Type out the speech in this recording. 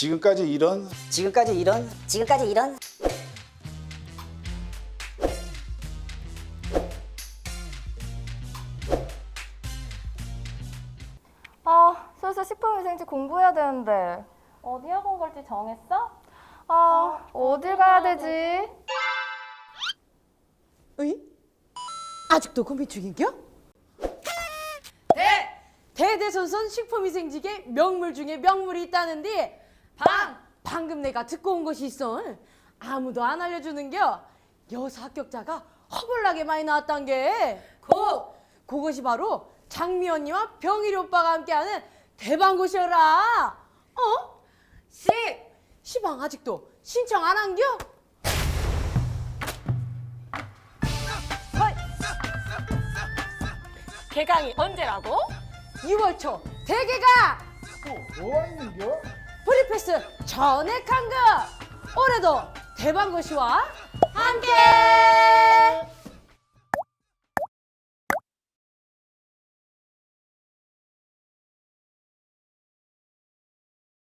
지금까지 이런 지금까지 이런 지금까지 이런 아, 슬슬 식품위생지 공부해야 되는데. 어디 학원 갈지 정했어? 아, 어딜 가야 되지? 으이? 아직도 고민 중인겨? 대! 대대손손 식품위생직에 명물 중에 명물이 있다는데 방! 방금 내가 듣고 온 것이 있어 아무도 안 알려주는겨 여사 합격자가 허벌나게 많이 나왔단 게 고! 그것이 바로 장미 언니와 병일이 오빠가 함께하는 대방고시여라 어? 시! 시방 아직도 신청 안 한겨? 개강이 언제라고? 6월 초 대개가 뭐가 있는겨? 프리패스 전액 환급. 올해도 대방고시와 함께